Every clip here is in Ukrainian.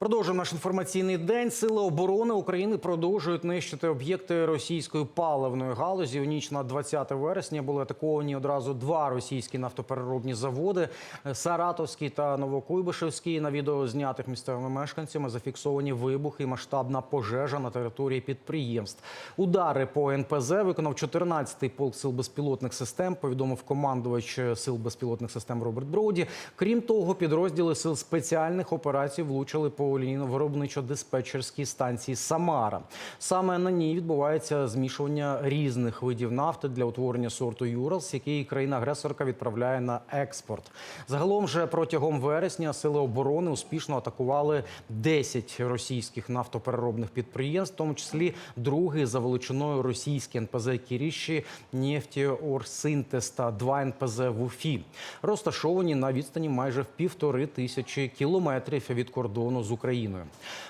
Продовжуємо наш інформаційний день. Сили оборони України продовжують нищити об'єкти російської паливної галузі. У ніч на 20 вересня були атаковані одразу два російські нафтопереробні заводи Саратовський та Новокуйбишевський. На відео знятих місцевими мешканцями зафіксовані вибухи і масштабна пожежа на території підприємств. Удари по НПЗ виконав 14-й полк сил безпілотних систем. Повідомив командувач сил безпілотних систем Роберт Броуді. Крім того, підрозділи сил спеціальних операцій влучили по лінійно-виробничо-диспетчерській станції Самара. Саме на ній відбувається змішування різних видів нафти для утворення сорту Юралс, який країна-агресорка відправляє на експорт. Загалом же протягом вересня сили оборони успішно атакували 10 російських нафтопереробних підприємств, в тому числі другий за величиною російський НПЗ Кіріші, Нефтіорсинтез та два НПЗ в Уфі, розташовані на відстані майже в півтори тисячі кілометрів від кордону з Україною.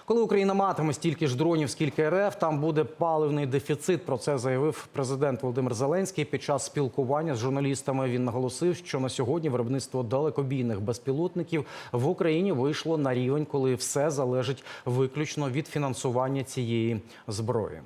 Коли Україна матиме стільки ж дронів, скільки РФ, там буде паливний дефіцит. Про це заявив президент Володимир Зеленський під час спілкування з журналістами. Він наголосив, що на сьогодні виробництво далекобійних безпілотників в Україні вийшло на рівень, коли все залежить виключно від фінансування цієї зброї.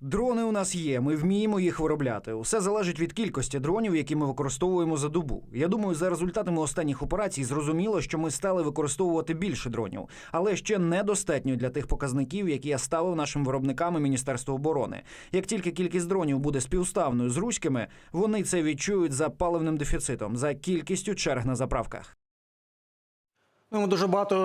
Дрони у нас є, ми вміємо їх виробляти. Усе залежить від кількості дронів, які ми використовуємо за добу. Я думаю, за результатами останніх операцій зрозуміло, що ми стали використовувати більше дронів, але ще недостатньо для тих показників, які я ставив нашим виробникам і Міністерству оборони. Як тільки кількість дронів буде співставною з руськими, вони це відчують за паливним дефіцитом, за кількістю черг на заправках. Ну, Ми дуже багато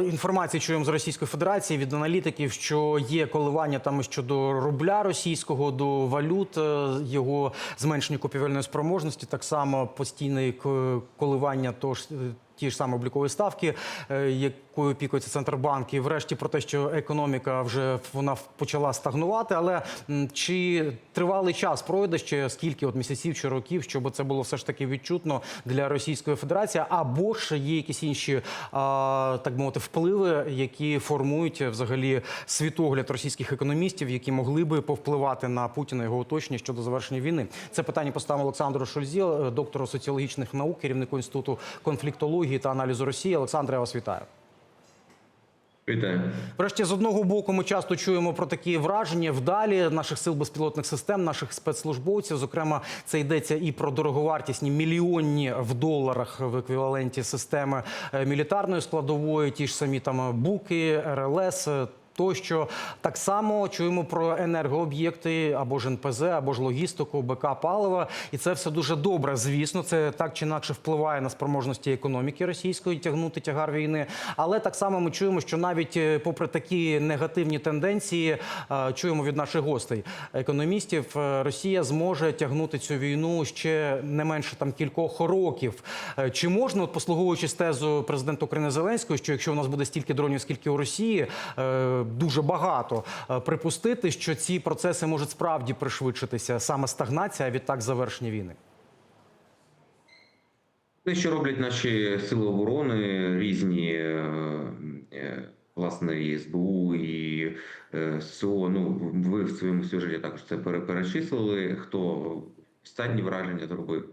е, інформації чуємо з Російської Федерації від аналітиків, що є коливання там щодо рубля російського до валют, е, його зменшення купівельної спроможності, так само постійне к- коливання тож. е, Ті ж самі облікові ставки, е, якою опікується Центробанк, і врешті про те, що економіка вже вона почала стагнувати. Але чи тривалий час пройде ще скільки от місяців чи років, щоб це було все ж таки відчутно для Російської Федерації, або ж є якісь інші а, так мовити впливи, які формують взагалі світогляд російських економістів, які могли би повпливати на Путіна його оточення щодо завершення війни. Це питання поставив Олександру Шульзі, доктору соціологічних наук, керівнику інституту конфліктології та аналізу Росії. Олександре, я вас вітаю. Вітаю. Врешті, з одного боку, ми часто чуємо про такі враження вдалі наших сил безпілотних систем, наших спецслужбовців. Зокрема, це йдеться і про дороговартісні мільйонні в доларах в еквіваленті системи е, мілітарної складової, ті ж самі там буки, РЛС. Тощо так само чуємо про енергооб'єкти або ж НПЗ, або ж логістику, БК палива, і це все дуже добре. Звісно, це так чи інакше впливає на спроможності економіки російської тягнути тягар війни. Але так само ми чуємо, що навіть е, попри такі негативні тенденції, е, чуємо від наших гостей економістів, е, Росія зможе тягнути цю війну ще не менше там кількох років. Чи можна, от послуговуючись тезу президента України Зеленського, що якщо у нас буде стільки дронів, скільки у Росії, дуже багато, е, припустити, що ці процеси можуть справді пришвидшитися саме стагнація, а відтак завершення війни? Те, що роблять наші сили оборони, різні е, е, власне і СБУ і СО. Ну ви в своєму сюжеті також це пере- перечислили. Хто останні враження зробив?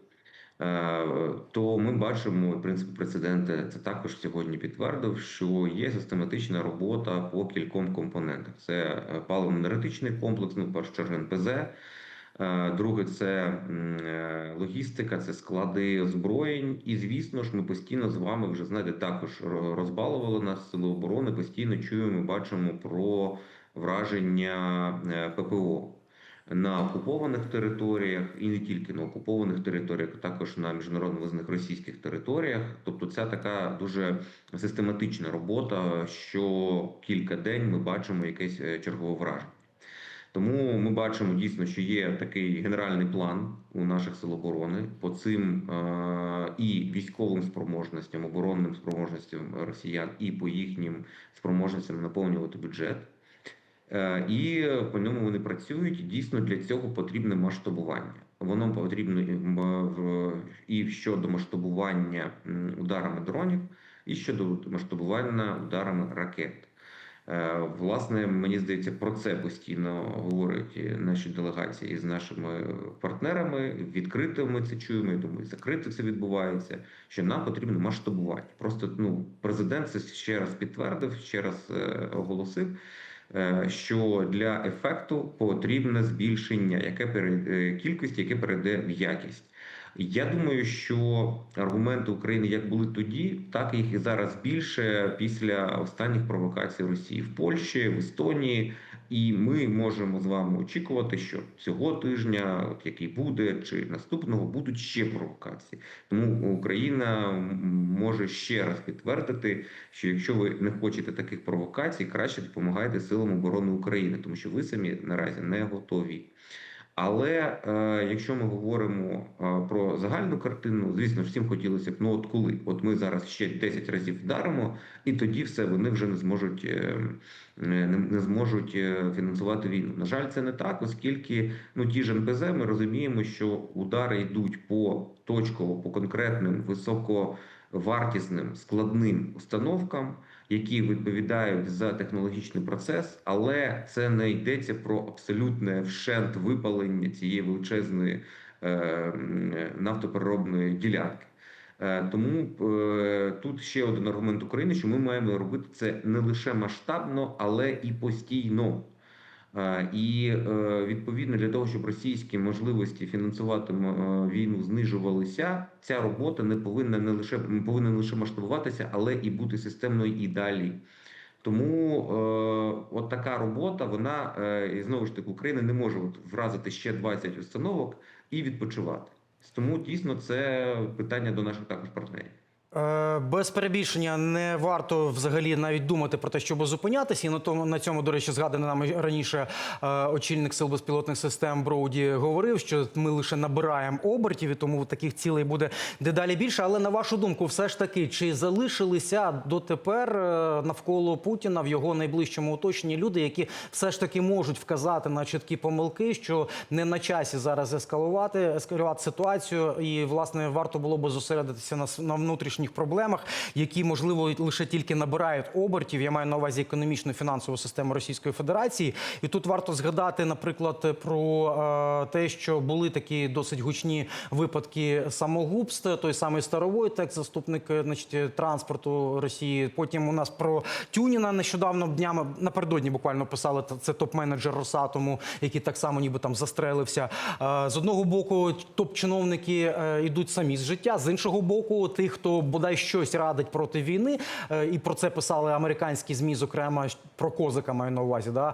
Е, То ми бачимо, в принципі, прецеденти це також сьогодні підтвердив, що є систематична робота по кільком компонентах. Це е, паливно-енергетичний комплекс, ну першу чергу НПЗ. Е, Друге, це логістика, це склади озброєнь. І звісно ж, ми постійно з вами вже знаєте, також розбалували нас сили оборони. Постійно чуємо, бачимо про враження ППО на окупованих територіях, і не тільки на окупованих територіях, а також на міжнародно визнаних російських територіях. Тобто, це така дуже систематична робота. Що кілька день ми бачимо якесь е, чергове враження. Тому ми бачимо дійсно, що є такий генеральний план у наших сил оборони по цим е- і військовим спроможностям, оборонним спроможностям росіян, і по їхнім спроможностям наповнювати бюджет. Е, І по ньому вони працюють. Дійсно, для цього потрібне масштабування. Воно потрібно і м- в- і щодо масштабування ударами дронів, і щодо масштабування ударами ракет. Е, Власне, мені здається, про це постійно говорять наші делегації з нашими партнерами. Відкрито ми це чуємо. Я думаю, закрито це відбувається. Що нам потрібно масштабувати. Просто ну президент це ще раз підтвердив, ще раз е, оголосив. Е, Що для ефекту потрібне збільшення, яке перейде кількість, яке перейде в якість. Я думаю, що аргументи України як були тоді, так їх і зараз більше після останніх провокацій Росії в Польщі, в Естонії. І ми можемо з вами очікувати, що цього тижня, от який буде, чи наступного будуть ще провокації. Тому Україна може ще раз підтвердити, що якщо ви не хочете таких провокацій, краще допомагайте силам оборони України, тому що ви самі наразі не готові. Але е, якщо ми говоримо е, про загальну картину, звісно всім хотілося б, ну от коли, от ми зараз ще 10 разів вдаримо, і тоді все вони вже не зможуть е, не, не зможуть е, фінансувати війну. На жаль, це не так, оскільки ну ті ж НПЗ, ми розуміємо, що удари йдуть по точково, по конкретним високовартісним складним установкам які відповідають за технологічний процес, але це не йдеться про абсолютне вщент випалення цієї величезної е, нафтопереробної ділянки. Е, Тому е, тут ще один аргумент України, що ми маємо робити це не лише масштабно, але і постійно. Е, І е, відповідно для того, щоб російські можливості фінансувати е, війну знижувалися, ця робота не повинна не лише повинна не лише масштабуватися, але і бути системною і далі. Тому е, от така робота, вона е, і знову ж таки Україна не може от вразити ще 20 установок і відпочивати. Тому дійсно це питання до наших також партнерів. Е, Без перебільшення не варто взагалі навіть думати про те, щоб зупинятися. І на тому на цьому, до речі, згаданий нами раніше е, очільник сил безпілотних систем Броуді говорив, що ми лише набираємо обертів, і тому таких цілей буде дедалі більше. Але на вашу думку, все ж таки, чи залишилися дотепер е, навколо Путіна в його найближчому оточенні люди, які все ж таки можуть вказати на чіткі помилки, що не на часі зараз ескалувати, ескалювати ситуацію, і власне варто було би зосередитися на, на внутрішніх проблемах, які можливо лише тільки набирають обертів. Я маю на увазі економічну фінансову систему Російської Федерації. І тут варто згадати, наприклад, про е, те, що були такі досить гучні випадки самогубств. Той самий Старовой, так заступник е, значить, транспорту Росії. Потім у нас про Тюніна нещодавно днями напередодні буквально писали. Це топ-менеджер Росатому, який так само ніби там застрелився. Е, З одного боку, топ-чиновники йдуть самі з життя. З іншого боку, тих, хто бодай щось радить проти війни, е, і про це писали американські змі, зокрема про козика маю на увазі. Да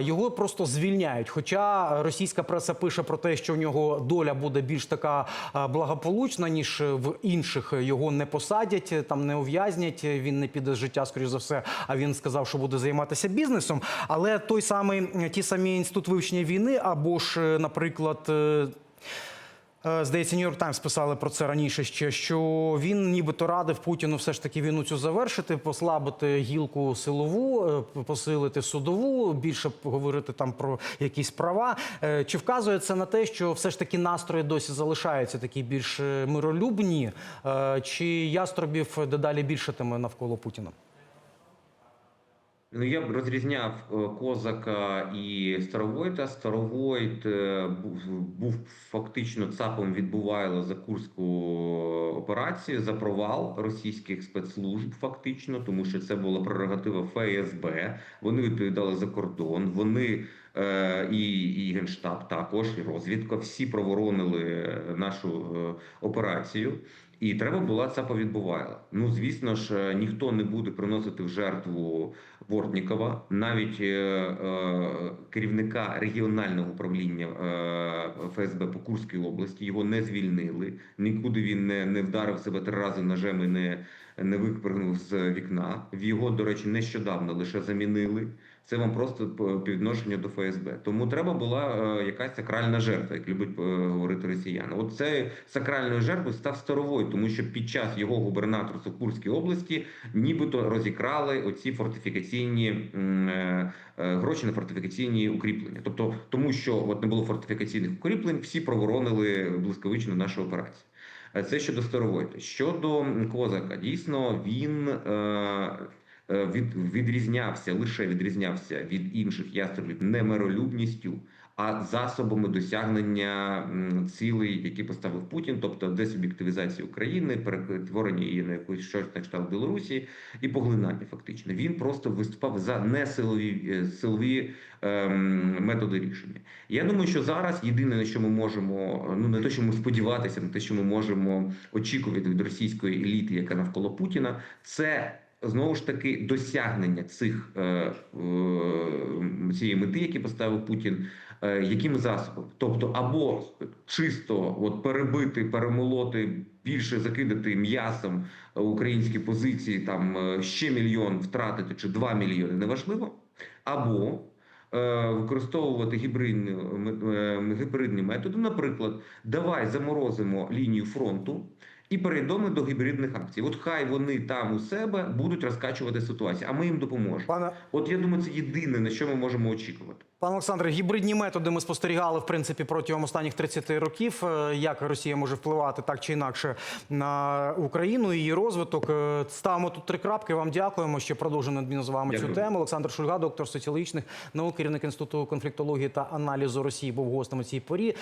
його просто звільняють. Хоча російська преса пише про те, що в нього доля буде більш така благополучна, ніж в інших його не посадять, там не ув'язнять. Він не піде з життя, скоріш за все. А він сказав, що буде займатися бізнесом. Але той самий ті самі інститут вивчення війни, або ж, е, наприклад. Е, Здається, Нью-Йорк Таймс писали про це раніше ще, що він нібито радив Путіну все ж таки війну цю завершити, послабити гілку силову, е, посилити судову, більше говорити там про якісь права. Е, Чи вказує це на те, що все ж таки настрої досі залишаються такі більш миролюбні, чи яструбів дедалі більшатиме навколо Путіна? Ну, я б розрізняв е, Козака і Старовойта. Старовойт е, був, фактично ЦАПом від Бувайла за Курську операцію, за провал російських спецслужб, фактично, тому що це була прерогатива ФСБ. Вони відповідали за кордон. Вони е, і, і генштаб також, і розвідка. Всі проворонили нашу е, операцію. І треба була ЦАПа від Бувайла. Ну звісно ж, е, ніхто не буде приносити в жертву Бортнікова, навіть е, е, керівника регіонального управління е, ФСБ по Курській області його не звільнили. Нікуди він не, не вдарив себе три рази ножем і не, не випрыгнув з вікна. В його, до речі, нещодавно лише замінили. Це вам просто по відношенню до ФСБ. Тому треба була е, якась сакральна жертва, як любить е, говорити росіяни. От це сакральною жертвою став Старовой, тому що під час його губернаторства Курській області нібито розікрали оці фортифікаційні е, гроші на фортифікаційні укріплення. Тобто, тому що от не було фортифікаційних укріплень, всі проворонили блискавично нашу операцію. Це щодо Старовойта. Щодо Козака, дійсно він. Е, від, відрізнявся лише відрізнявся від інших ястребів не миролюбністю, а засобами досягнення цілей, які поставив Путін, тобто десуб'єктивізації України, перетворення її на якусь щось на кшталт Білорусі і поглинання. Фактично, він просто виступав за несилові е, силові ем, методи рішення. Я думаю, що зараз єдине на що ми можемо, ну не те, що ми сподіватися, не те, що ми можемо очікувати від російської еліти, яка навколо Путіна, це. Знову ж таки досягнення цих е, цієї мети, які поставив Путін, е, якими засобами? Тобто, або чисто от перебити, перемолоти, більше закидати м'ясом українські позиції, там е, ще мільйон втратити чи два мільйони, неважливо, або е, використовувати гібридні, гібридні методи. Наприклад, давай заморозимо лінію фронту. І перейдемо до гібридних акцій. От хай вони там у себе будуть розкачувати ситуацію, а ми їм допоможемо. Пане От я думаю, це єдине на що ми можемо очікувати. Пане Олександре, гібридні методи ми спостерігали в принципі протягом останніх 30 років. Е, Як Росія може впливати так чи інакше на Україну і її розвиток? Е, Ставимо тут три крапки. Вам дякуємо. Ще продовжимо надмінно з вами Дякую. цю тему. Олександр Шульга, доктор соціологічних наук, керівник інституту конфліктології та аналізу Росії, був гостем у цій порі.